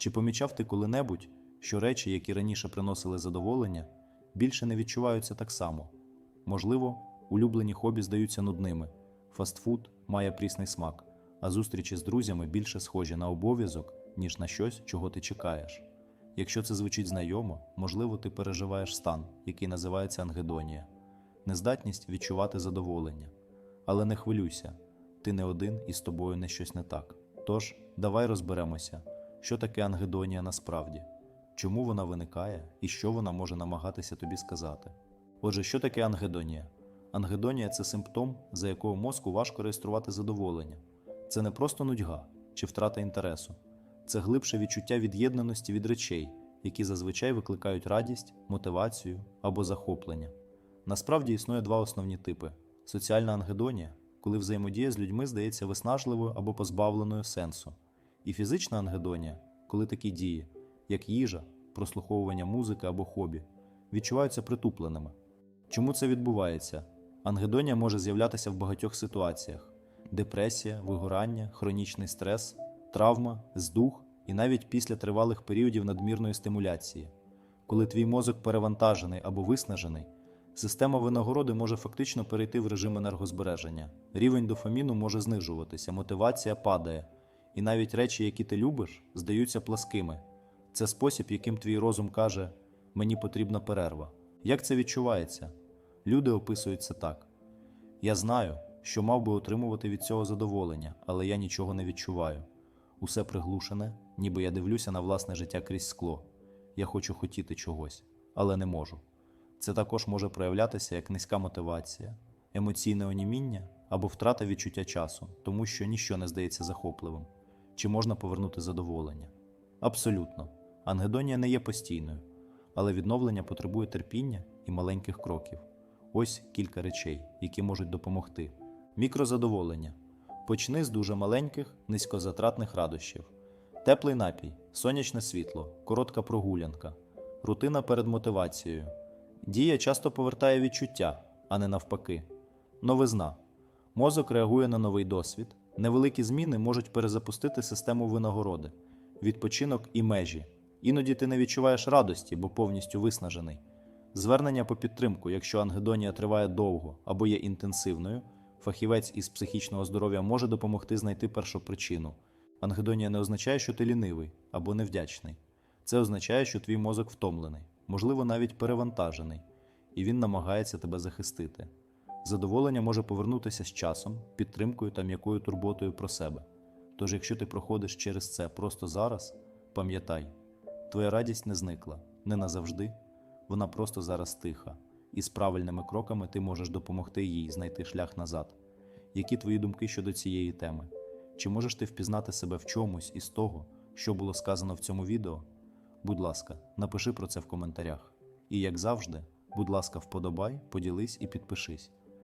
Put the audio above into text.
Чи помічав ти коли-небудь, що речі, які раніше приносили задоволення, більше не відчуваються так само? Можливо, улюблені хобі здаються нудними, фастфуд має прісний смак, а зустрічі з друзями більше схожі на обов'язок, ніж на щось, чого ти чекаєш. Якщо це звучить знайомо, можливо, ти переживаєш стан, який називається ангедонія, нездатність відчувати задоволення. Але не хвилюйся, ти не один і з тобою не щось не так. Тож, давай розберемося, що таке ангедонія насправді, чому вона виникає і що вона може намагатися тобі сказати. Отже, що таке ангедонія? Ангедонія це симптом, за якого мозку важко реєструвати задоволення. Це не просто нудьга чи втрата інтересу, це глибше відчуття від'єднаності від речей, які зазвичай викликають радість, мотивацію або захоплення. Насправді існує два основні типи: соціальна ангедонія, коли взаємодія з людьми здається виснажливою або позбавленою сенсу, і фізична ангедонія, коли такі дії, як їжа, прослуховування музики або хобі, відчуваються притупленими. Чому це відбувається? Ангедонія може з'являтися в багатьох ситуаціях: депресія, вигорання, хронічний стрес, травма, здух і навіть після тривалих періодів надмірної стимуляції. Коли твій мозок перевантажений або виснажений, система винагороди може фактично перейти в режим енергозбереження. Рівень дофаміну може знижуватися, мотивація падає, і навіть речі, які ти любиш, здаються пласкими. Це спосіб, яким твій розум каже: мені потрібна перерва. Як це відчувається? Люди описують це так: Я знаю, що мав би отримувати від цього задоволення, але я нічого не відчуваю. Усе приглушене, ніби я дивлюся на власне життя крізь скло. Я хочу хотіти чогось, але не можу. Це також може проявлятися як низька мотивація, емоційне оніміння або втрата відчуття часу, тому що ніщо не здається захопливим. Чи можна повернути задоволення? Абсолютно. Ангедонія не є постійною, але відновлення потребує терпіння і маленьких кроків. Ось кілька речей, які можуть допомогти. Мікрозадоволення. Почни з дуже маленьких, низькозатратних радощів. Теплий напій, сонячне світло, коротка прогулянка, рутина перед мотивацією. Дія часто повертає відчуття, а не навпаки. Новизна. Мозок реагує на новий досвід. Невеликі зміни можуть перезапустити систему винагороди, відпочинок і межі. Іноді ти не відчуваєш радості, бо повністю виснажений. Звернення по підтримку, якщо ангедонія триває довго або є інтенсивною, фахівець із психічного здоров'я може допомогти знайти першопричину. Ангедонія не означає, що ти лінивий або невдячний. Це означає, що твій мозок втомлений, можливо, навіть перевантажений, і він намагається тебе захистити. Задоволення може повернутися з часом, підтримкою та м'якою турботою про себе. Тож, якщо ти проходиш через це просто зараз, пам'ятай, твоя радість не зникла, не назавжди, вона просто зараз тиха, і з правильними кроками ти можеш допомогти їй знайти шлях назад. Які твої думки щодо цієї теми? Чи можеш ти впізнати себе в чомусь із того, що було сказано в цьому відео? Будь ласка, напиши про це в коментарях. І як завжди, будь ласка, вподобай, поділись і підпишись.